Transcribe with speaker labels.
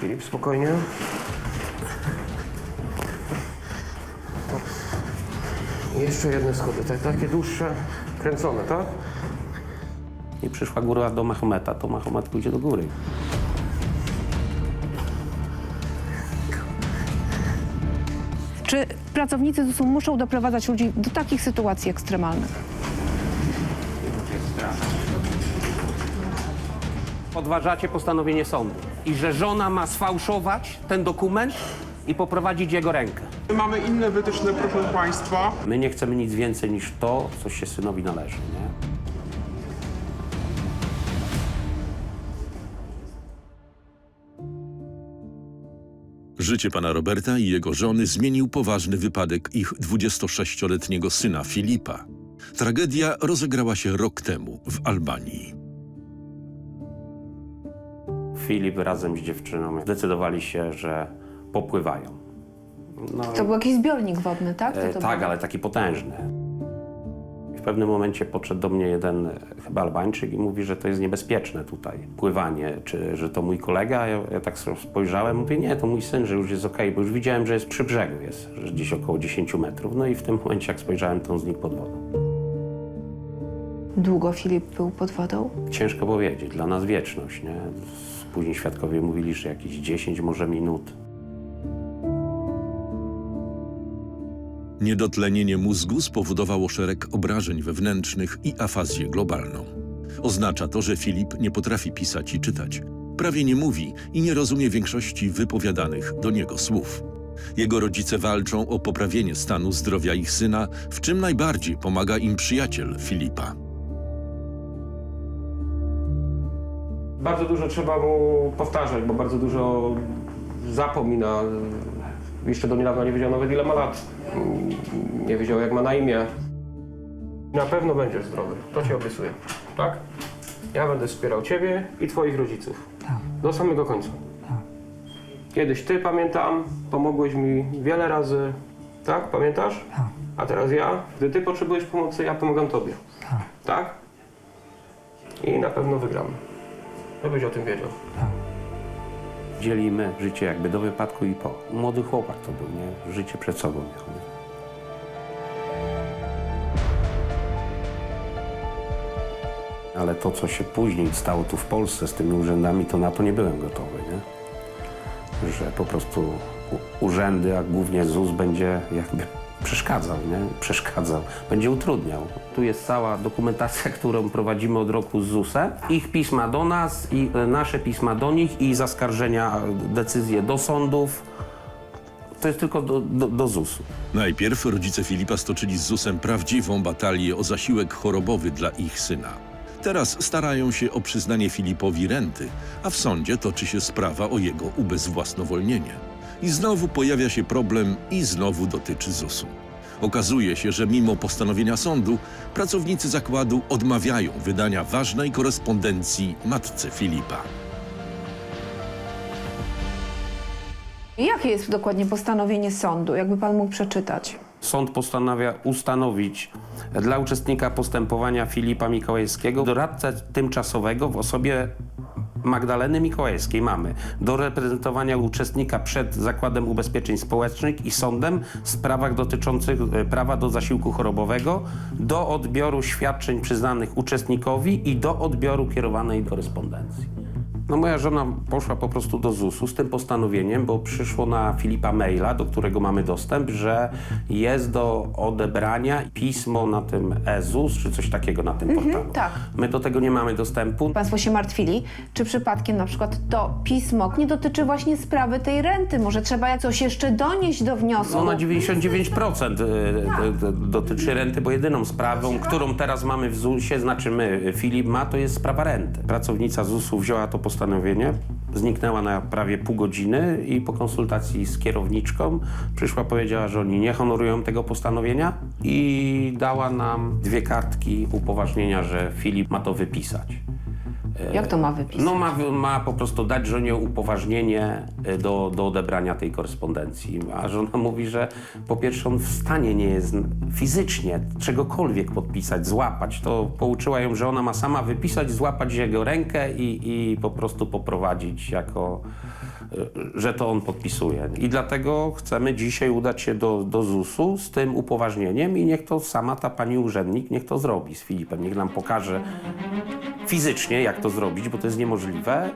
Speaker 1: Filip, spokojnie. I jeszcze jedne schody, tak, takie dłuższe, kręcone, tak?
Speaker 2: I przyszła góra do Mahometa, to Mahomet pójdzie do góry.
Speaker 3: Czy pracownicy ZUS-u muszą doprowadzać ludzi do takich sytuacji ekstremalnych?
Speaker 2: Podważacie postanowienie sądu i że żona ma sfałszować ten dokument i poprowadzić jego rękę.
Speaker 4: Mamy inne wytyczne, proszę Państwa.
Speaker 2: My nie chcemy nic więcej niż to, co się synowi należy. Nie?
Speaker 5: Życie pana Roberta i jego żony zmienił poważny wypadek ich 26-letniego syna Filipa. Tragedia rozegrała się rok temu w Albanii.
Speaker 2: Filip razem z dziewczyną zdecydowali się, że popływają. No,
Speaker 3: To był jakiś zbiornik wodny, tak? Co
Speaker 2: e,
Speaker 3: to
Speaker 2: tak,
Speaker 3: było?
Speaker 2: ale taki potężny. W pewnym momencie podszedł do mnie jeden e, chyba Albańczyk i mówi, że to jest niebezpieczne tutaj, pływanie, czy że to mój kolega. Ja, ja tak sobie spojrzałem, mówię, nie, to mój syn, że już jest okej, bo już widziałem, że jest przy brzegu, jest, że gdzieś około 10 metrów. No i w tym momencie, jak spojrzałem, to on znikł pod wodą.
Speaker 3: Długo Filip był pod wodą?
Speaker 2: Ciężko powiedzieć, dla nas wieczność, nie? Później świadkowie mówili, że jakieś 10 może minut.
Speaker 5: Niedotlenienie mózgu spowodowało szereg obrażeń wewnętrznych i afazję globalną. Oznacza to, że Filip nie potrafi pisać i czytać. Prawie nie mówi i nie rozumie większości wypowiadanych do niego słów. Jego rodzice walczą o poprawienie stanu zdrowia ich syna, w czym najbardziej pomaga im przyjaciel Filipa.
Speaker 1: Bardzo dużo trzeba mu powtarzać, bo bardzo dużo zapomina. Jeszcze do niedawna nie wiedział nawet ile ma lat. Nie wiedział jak ma na imię. Na pewno będziesz zdrowy, to ci obiecuję. Tak? Ja będę wspierał ciebie i twoich rodziców. Do samego końca. Kiedyś ty pamiętam, pomogłeś mi wiele razy. Tak? Pamiętasz? A teraz ja, gdy ty potrzebujesz pomocy, ja pomagam tobie. Tak? I na pewno wygramy. Żebyś o tym wiedział.
Speaker 2: Dzielimy życie jakby do wypadku i po. Młody chłopak to był, nie? Życie przed sobą miał. Nie? Ale to, co się później stało tu w Polsce z tymi urzędami, to na to nie byłem gotowy, nie? Że po prostu urzędy, a głównie ZUS będzie jakby przeszkadzał, nie? Przeszkadzał, będzie utrudniał. Tu jest cała dokumentacja, którą prowadzimy od roku z ZUS-em. Ich pisma do nas i e, nasze pisma do nich i zaskarżenia, e, decyzje do sądów. To jest tylko do, do, do ZUS-u.
Speaker 5: Najpierw rodzice Filipa stoczyli z ZUS-em prawdziwą batalię o zasiłek chorobowy dla ich syna. Teraz starają się o przyznanie Filipowi renty, a w sądzie toczy się sprawa o jego ubezwłasnowolnienie. I znowu pojawia się problem i znowu dotyczy ZUS-u. Okazuje się, że mimo postanowienia sądu, pracownicy zakładu odmawiają wydania ważnej korespondencji matce Filipa.
Speaker 3: Jakie jest dokładnie postanowienie sądu? Jakby pan mógł przeczytać?
Speaker 2: Sąd postanawia ustanowić dla uczestnika postępowania Filipa Mikołajskiego doradcę tymczasowego w osobie Magdaleny Mikołajskiej mamy do reprezentowania uczestnika przed Zakładem Ubezpieczeń Społecznych i sądem w sprawach dotyczących e, prawa do zasiłku chorobowego, do odbioru świadczeń przyznanych uczestnikowi i do odbioru kierowanej korespondencji. No moja żona poszła po prostu do ZUS-u z tym postanowieniem, bo przyszło na Filipa maila, do którego mamy dostęp, że jest do odebrania pismo na tym e-ZUS, czy coś takiego na tym portalu.
Speaker 3: tak.
Speaker 2: My do tego nie mamy dostępu.
Speaker 3: Państwo się martwili, czy przypadkiem na przykład to pismo nie dotyczy właśnie sprawy tej renty? Może trzeba coś jeszcze donieść do wniosku?
Speaker 2: No na 99% y, y, y, dotyczy renty, bo jedyną sprawą, którą teraz mamy w ZUS-ie, znaczy my, Filip ma, to jest sprawa renty. Pracownica ZUS-u wzięła to postanowienie, zniknęła na prawie pół godziny i po konsultacji z kierowniczką przyszła, powiedziała, że oni nie honorują tego postanowienia i dała nam dwie kartki upoważnienia, że Filip ma to wypisać.
Speaker 3: Jak to ma wypisać?
Speaker 2: No ma, ma po prostu dać żonie upoważnienie y, do, do odebrania tej korespondencji. A żona mówi, że po pierwsze on w stanie nie jest fizycznie czegokolwiek podpisać, złapać. To pouczyła ją, że ona ma sama wypisać, złapać jego rękę i, i po prostu poprowadzić jako, y, że to on podpisuje. I dlatego chcemy dzisiaj udać się do, do ZUS-u z tym upoważnieniem i niech to sama ta pani urzędnik, niech to zrobi z Filipem. Niech nam pokaże fizycznie, jak to zrobić, bo to jest niemożliwe.